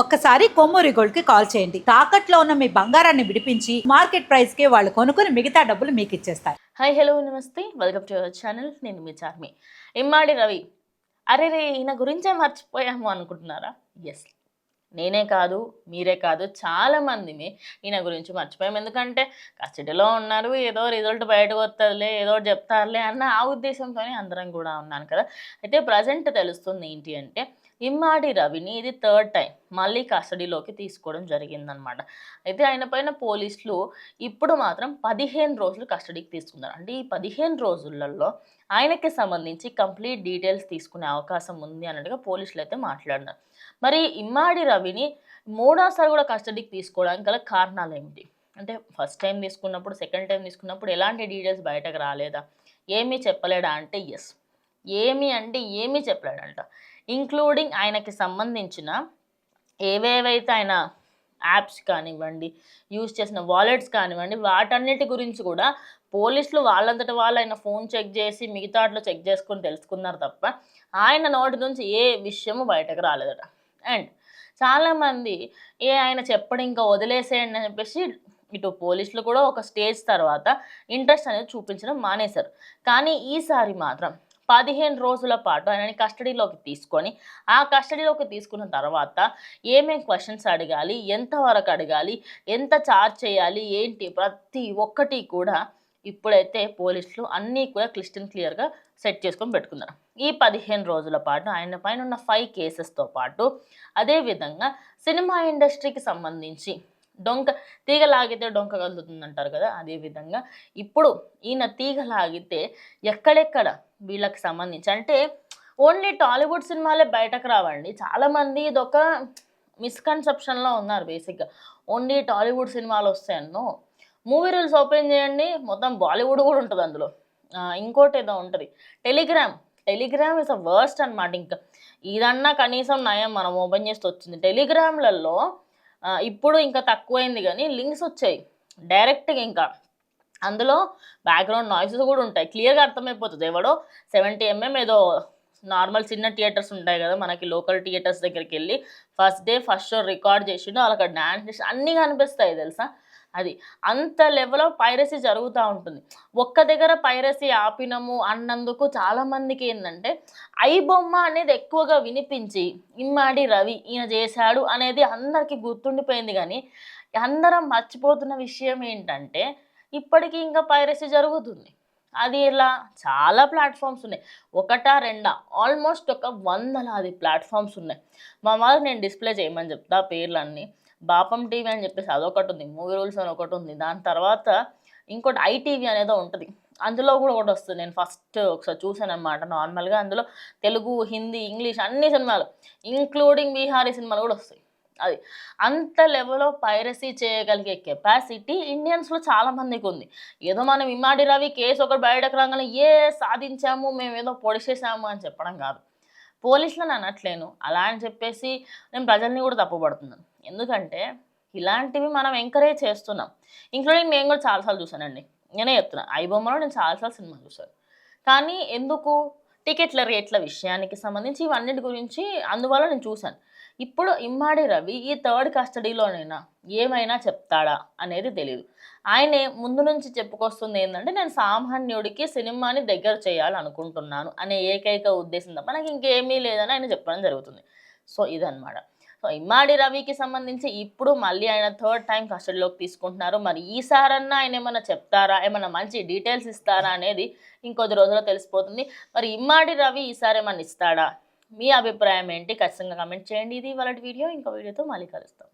ఒక్కసారి కొమ్మూరి గోల్డ్కి కాల్ చేయండి. తాకట్లో ఉన్న మీ బంగారాన్ని విడిపించి మార్కెట్ ప్రైస్కి వాళ్ళు కొనుక్కుని మిగతా డబ్బులు మీకు ఇచ్చేస్తారు. హాయ్ హలో నమస్తే. Welcome to our channel. నేను మీ చార్మి. ఇమ్మాడి రవి అరే రే ఈయన గురించే మర్చిపోయాము అనుకుంటున్నారా? ఎస్ నేనే కాదు మీరే కాదు చాలా మందిని ఈయన గురించి మర్చిపోయాం ఎందుకంటే కస్టడీలో ఉన్నారు ఏదో రిజల్ట్ బయటకు వస్తుందిలే ఏదో చెప్తారులే అన్న ఆ ఉద్దేశంతోనే అందరం కూడా ఉన్నాను కదా. అయితే ప్రజెంట్ తెలుస్తుంది ఏంటి అంటే ఇమ్మాడి రవిని ఇది థర్డ్ టైం మళ్ళీ కస్టడీలోకి తీసుకోవడం జరిగిందనమాట అయితే ఆయన పైన పోలీసులు ఇప్పుడు మాత్రం పదిహేను రోజులు కస్టడీకి తీసుకున్నారు. అంటే ఈ పదిహేను రోజులలో ఆయనకి సంబంధించి కంప్లీట్ డీటెయిల్స్ తీసుకునే అవకాశం ఉంది అన్నట్టుగా పోలీసులు అయితే మాట్లాడినారు. మరి ఇమ్మాడి రవిని మూడోసారి కూడా కస్టడీకి తీసుకోవడానికి గల కారణాలు ఏమిటి? అంటే ఫస్ట్ టైం తీసుకున్నప్పుడు సెకండ్ టైం తీసుకున్నప్పుడు ఎలాంటి డీటెయిల్స్ బయటకు రాలేదా? ఏమీ చెప్పలేడా అంటే ఎస్ ఏమి అంటే ఏమీ చెప్పలేడంట. ఇంక్లూడింగ్ ఆయనకి సంబంధించిన ఏవేవైతే ఆయన యాప్స్ కానివ్వండి యూజ్ చేసిన వాలెట్స్ కానివ్వండి వాటన్నిటి గురించి కూడా పోలీసులు వాళ్ళంతటి వాళ్ళు ఆయన ఫోన్ చెక్ చేసి మిగతాట్లో చెక్ చేసుకొని తెలుసుకున్నారు తప్ప ఆయన నోటి నుంచి ఏ విషయము బయటకు రాలేదట. అండ్ చాలామంది ఏ ఆయన చెప్పడం ఇంకా వదిలేసేయండి అని చెప్పేసి ఇటు పోలీసులు కూడా ఒక స్టేజ్ తర్వాత ఇంట్రెస్ట్ అనేది చూపించడం మానేశారు. కానీ ఈసారి మాత్రం పదిహేను రోజుల పాటు ఆయనని కస్టడీలోకి తీసుకొని ఆ కస్టడీలోకి తీసుకున్న తర్వాత ఏమేం క్వశ్చన్స్ అడగాలి ఎంతవరకు అడగాలి ఎంత చార్జ్ చేయాలి ఏంటి ప్రతి ఒక్కటి కూడా ఇప్పుడైతే పోలీసులు అన్నీ కూడా క్లిస్టన్ క్లియర్గా సెట్ చేసుకొని పెట్టుకున్నారు. ఈ పదిహేను రోజుల పాటు ఆయన పైన ఉన్న ఫైవ్ కేసెస్తో పాటు అదేవిధంగా సినిమా ఇండస్ట్రీకి సంబంధించి డొంక తీగ లాగితే డొంక కదులుతుంది అంటారు కదా అదేవిధంగా ఇప్పుడు ఈయన తీగ లాగితే ఎక్కడెక్కడ వీళ్ళకి సంబంధించి అంటే ఓన్లీ టాలీవుడ్ సినిమాలే బయటకు రావండి. చాలామంది ఇదొక మిస్కన్సెప్షన్లో ఉన్నారు బేసిక్గా. ఓన్లీ టాలీవుడ్ సినిమాలు వస్తాయన్నో. మూవీ రూల్స్ ఓపెన్ చేయండి మొత్తం బాలీవుడ్ కూడా ఉంటుంది అందులో. ఇంకోటి ఏదో ఉంటుంది. Telegram. Telegram is a worst అనమాట ఇంకా ఇదన్నా కనీసం నయం మనం ఓపెన్ చేస్తే వచ్చింది. టెలిగ్రామ్లలో ఇప్పుడు ఇంకా తక్కువైంది కానీ లింక్స్ వచ్చాయి. డైరెక్ట్గా ఇంకా. అందులో బ్యాక్గ్రౌండ్ నాయిసెస్ కూడా ఉంటాయి. క్లియర్గా అర్థమైపోతుంది. ఎవడో సెవెంటీ ఎంఎం ఏదో నార్మల్ చిన్న థియేటర్స్ ఉంటాయి కదా మనకి లోకల్ థియేటర్స్ దగ్గరికి వెళ్ళి first day first show record చేసిండు. వాళ్ళకి డ్యాన్స్ చేసి అన్నీ కనిపిస్తాయి తెలుసా? అది అంత లెవెల్లో పైరసీ జరుగుతూ ఉంటుంది. ఒక్క దగ్గర పైరసీ ఆపినము అన్నందుకు చాలామందికి ఏంటంటే ఐ బొమ్మ అనేది ఎక్కువగా వినిపించి ఇమ్మాడి రవి ఈయన చేశాడు అనేది అందరికీ గుర్తుండిపోయింది కానీ అందరం మర్చిపోతున్న విషయం ఏంటంటే ఇప్పటికీ ఇంకా పైరసీ జరుగుతుంది. అది ఇలా చాలా ప్లాట్ఫామ్స్ ఉన్నాయి. ఒకటా రెండా? ఆల్మోస్ట్ ఒక వందలాది ప్లాట్ఫామ్స్ ఉన్నాయి. మా వాళ్ళు నేను డిస్ప్లే చేయమని చెప్తా పేర్లన్నీ. బాపం టీవీ అని చెప్పేసి అదొకటి ఉంది. మూవీ రూల్స్ అని ఒకటి ఉంది. దాని తర్వాత ఇంకోటి ఐటీవీ అనేదో ఉంటుంది. అందులో కూడా ఒకటి వస్తుంది. నేను ఫస్ట్ ఒకసారి చూసాను అనమాట నార్మల్గా. అందులో తెలుగు హిందీ ఇంగ్లీష్ అన్ని సినిమాలు ఇంక్లూడింగ్ బీహారీ సినిమాలు కూడా వస్తాయి. అది అంత లెవెల్లో పైరసీ చేయగలిగే కెపాసిటీ ఇండియన్స్లో చాలా మందికి ఉంది. ఏదో మనం ఇమ్మాడి రవి కేసు ఒకటి బయటకు రాగానే ఏ సాధించాము మేము ఏదో పొడిచేసాము అని చెప్పడం కాదు. పోలీసులను అనట్లేను. అలా అని చెప్పేసి నేను ప్రజల్ని కూడా తప్పుపడుతున్నాను. ఎందుకంటే ఇలాంటివి మనం ఎంకరేజ్ చేస్తున్నాం. ఇంక్లూడింగ్ నేను కూడా చాలాసార్లు చూసానండి నేనే చెప్తున్నా ఐ బొమ్మలో నేను చాలాసార్లు సినిమా చూసాను కానీ ఎందుకు? టికెట్ల రేట్ల విషయానికి సంబంధించి ఇవన్నిటి గురించి అందువల్ల నేను చూశాను. ఇప్పుడు ఇమ్మాడి రవి ఈ థర్డ్ కస్టడీలోనైనా ఏమైనా చెప్తాడా అనేది తెలియదు ఆయనే ముందు నుంచి చెప్పుకొస్తుంది ఏంటంటే నేను సామాన్యుడికి సినిమాని దగ్గర చేయాలనుకుంటున్నాను అనే ఏకైక ఉద్దేశం తప్ప నాకు ఇంకేమీ లేదని ఆయన చెప్పడం జరుగుతుంది. సో ఇదన్నమాట. సో ఇమ్మాడి రవికి సంబంధించి ఇప్పుడు మళ్ళీ ఆయన థర్డ్ టైం కస్టడీలోకి తీసుకుంటున్నారు. మరి ఈసారన్నా ఆయన ఏమైనా చెప్తారా? ఏమైనా మంచి డీటెయిల్స్ ఇస్తారా అనేది ఇంకొద్ది రోజుల్లో తెలిసిపోతుంది. మరి ఇమ్మాడి రవి ఈసారి ఏమైనా ఇస్తాడా? మీ అభిప్రాయం ఏంటి? ఖచ్చితంగా కమెంట్ చేయండి. ఇది వాళ్ళ వీడియో ఇంకో వీడియోతో మళ్ళీ కలుస్తాం.